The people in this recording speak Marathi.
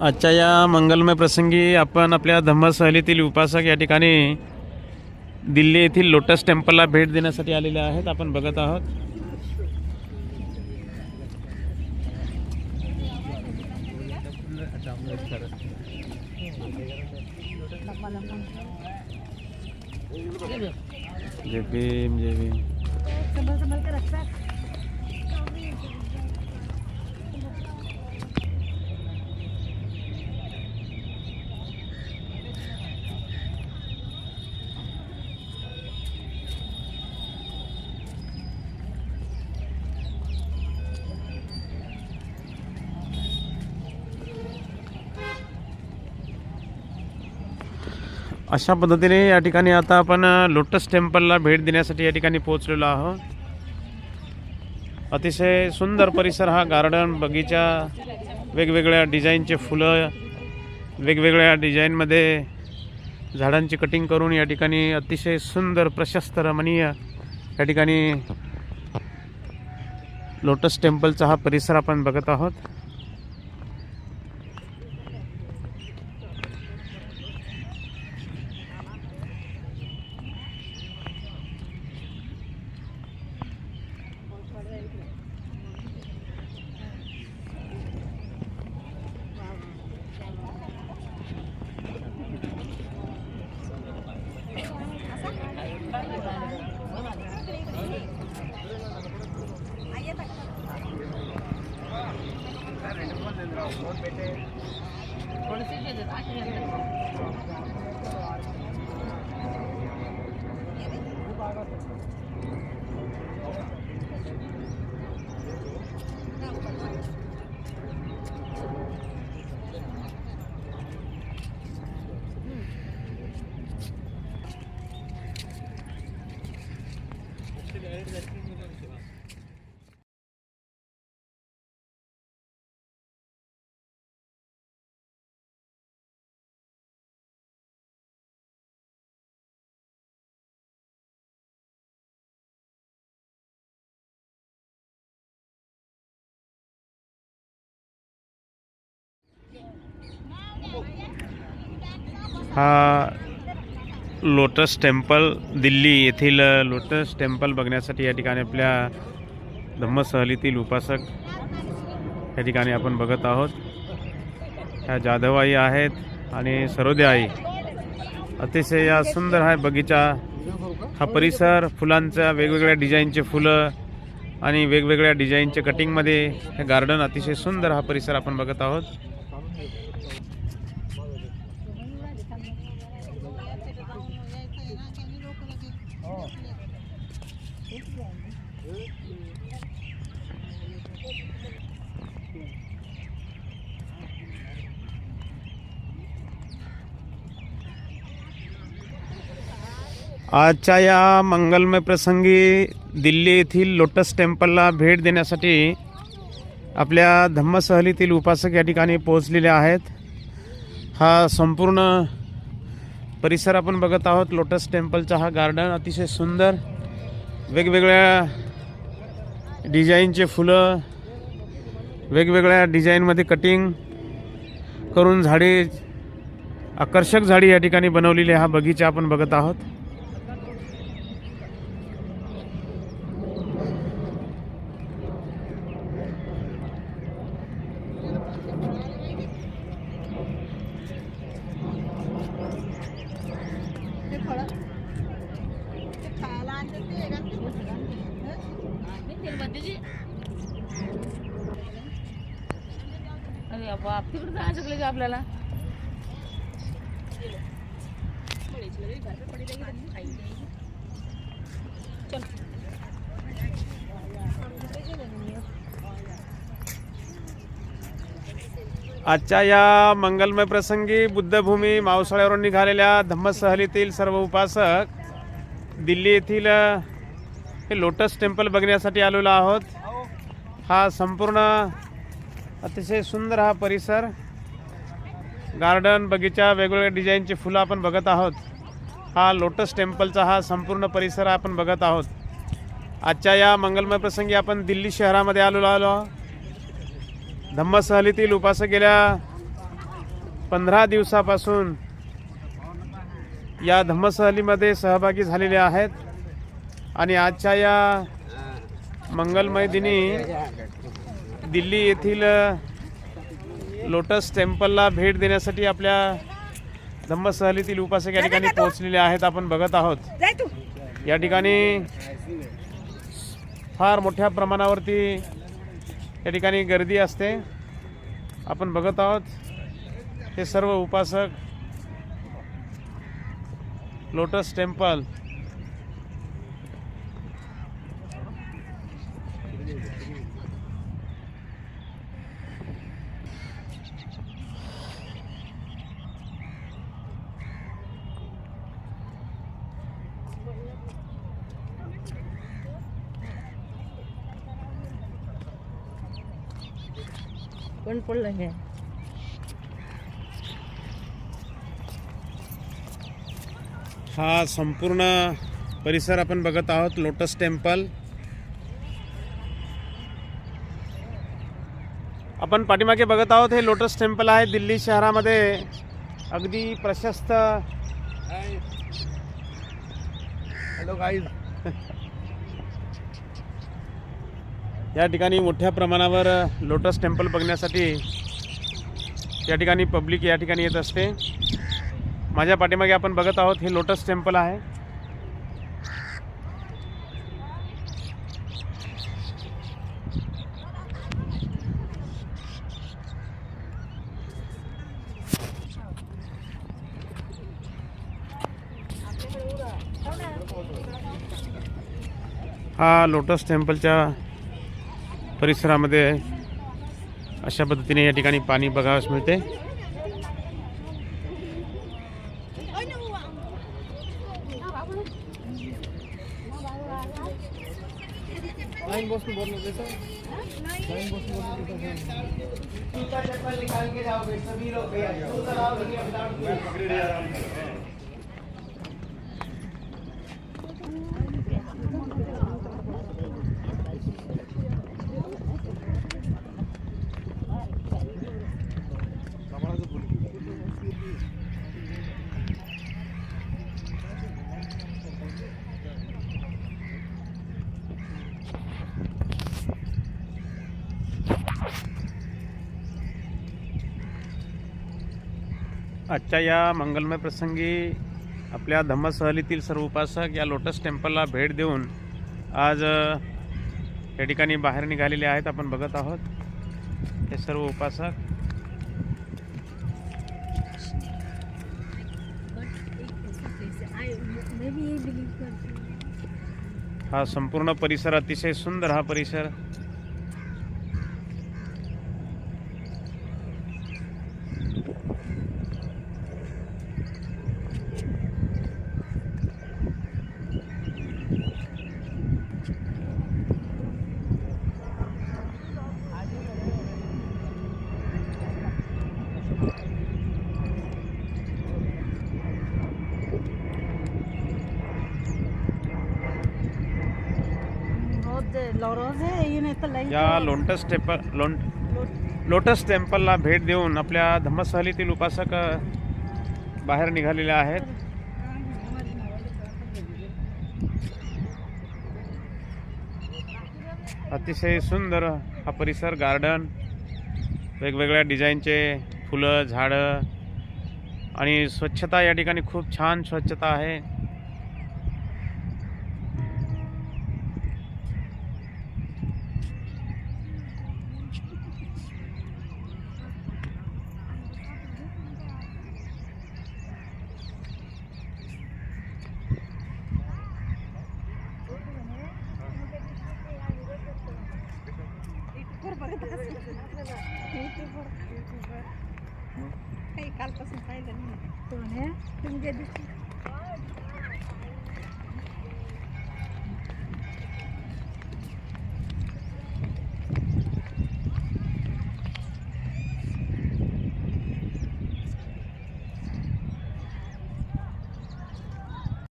आजच्या या मंगलमय प्रसंगी आपण आपल्या धम्मसहलीतील उपासक या ठिकाणी दिल्ली येथील लोटस टेम्पलला भेट देण्यासाठी आलेले आहेत. आपण बघत आहोत. जय भीम जय भीम. अशा पद्धतीने या ठिकाणी आता आपण लोटस टेम्पलला भेट देण्यासाठी या ठिकाणी पोहोचलेलो आहोत. अतिशय सुंदर परिसर हा गार्डन बगीचा वेगवेगळ्या डिझाईनचे फुलं वेगवेगळ्या डिझाईनमध्ये झाडांची कटिंग करून या ठिकाणी अतिशय सुंदर प्रशस्त रमणीय या ठिकाणी लोटस टेम्पलचा हा परिसर आपण बघत आहोत. টাকা हा लोटस टेम्पल दिल्ली येथील लोटस टेम्पल बघण्यासाठी या ठिकाणी आपल्या धम्मसहलीतील उपासक या ठिकाणी आपण बघत आहोत. ह्या जाधवाई आहेत आणि सरोदे अतिशय या सुंदर हा बगीचा. हा परिसर फुलांचा वेगवेगळ्या डिझाईनचे फुलं आणि वेगवेगळ्या डिझाईनचे कटिंगमध्ये हे गार्डन अतिशय सुंदर हा परिसर आपण बघत आहोत. आजच्या या मंगलमय प्रसंगी दिल्ली येथील लोटस टेम्पलला भेट देण्यासाठी आपल्या धम्मसहलीतील उपासक या ठिकाणी पोहोचलेले आहेत. हा संपूर्ण परिसर आपण बघत आहोत. लोटस टेम्पलचा हा गार्डन अतिशय सुंदर वेगवेगळ्या डिझाईनचे फुलं वेगवेगळ्या डिझाईनमध्ये कटिंग करून झाडे आकर्षक झाडी या ठिकाणी बनवलेली हा बगीचा आपण बघत आहोत. बाप तिकडे जायचं आपल्याला. आजच्या या मंगलमय प्रसंगी बुद्धभूमी मावसाळ्यावरून निघालेल्या धम्मसहलीतील सर्व उपासक दिल्ली येथील हे लोटस टेम्पल बघण्यासाठी आलेलो आहोत. हा संपूर्ण अतिशय सुंदर हा परिसर गार्डन बगीचा वेगवेगळ्या डिझाईनची फुलं आपण बघत आहोत. हा लोटस टेम्पलचा हा संपूर्ण परिसर आपण बघत आहोत. आजच्या या मंगलमय प्रसंगी आपण दिल्ली शहरामध्ये आलो आलो. धम्मसहलीतील उपासक गेल्या पंधरा दिवसापासून या धम्मसहलीमध्ये सहभागी झालेले आहेत. आणि आजच्या या मंगलमय दिनी दिल्ली येथील लोटस टेम्पलला भेट देण्यासाठी आपल्या धम्मसहलीतील उपासक या ठिकाणी पोहोचलेले आहेत आपण बघत आहोत. या ठिकाणी फार मोठ्या प्रमाणावरती या ठिकाणी गर्दी असते. आपण बघत आहोत हे सर्व उपासक लोटस टेम्पल पण पडलं हे? हा संपूर्ण परिसर आपण बघत आहोत लोटस टेम्पल. आपण पाठीमागे बघत आहोत हे लोटस टेम्पल आहे दिल्ली शहरामध्ये. अगदी प्रशस्त. हॅलो गाईज या ठिकाणी मोठ्या प्रमाणावर लोटस टेम्पल बघण्यासाठी या ठिकाणी पब्लिक या ठिकाणी येत असते. माझ्या पाठीमागे आपण बघत आहोत हे लोटस टेम्पल आहे. हा लोटस टेम्पलच्या परिसरामध्ये अशा पद्धतीने या ठिकाणी पाणी बघावयास मिळते. लाईन आजच्या या मंगलमय प्रसंगी आपल्या धम्मसहलीतील सर्व उपासक या लोटस टेम्पलला भेट देऊन आज या ठिकाणी बाहेर निघालेले आहेत आपण बघत आहोत. हे सर्व उपासक. हा संपूर्ण परिसर अतिशय सुंदर हा परिसर. या लोटस टेम्पल लोन लोटस टेम्पलला भेट देऊन आपल्या धम्मसहलीतील उपासक बाहेर निघालेले आहेत अतिशय सुंदर हा परिसर गार्डन वेगवेगळ्या डिझाईनचे फुलं झाडं आणि स्वच्छता या ठिकाणी खूप छान स्वच्छता आहे काही कालपासून पाहिलं नाही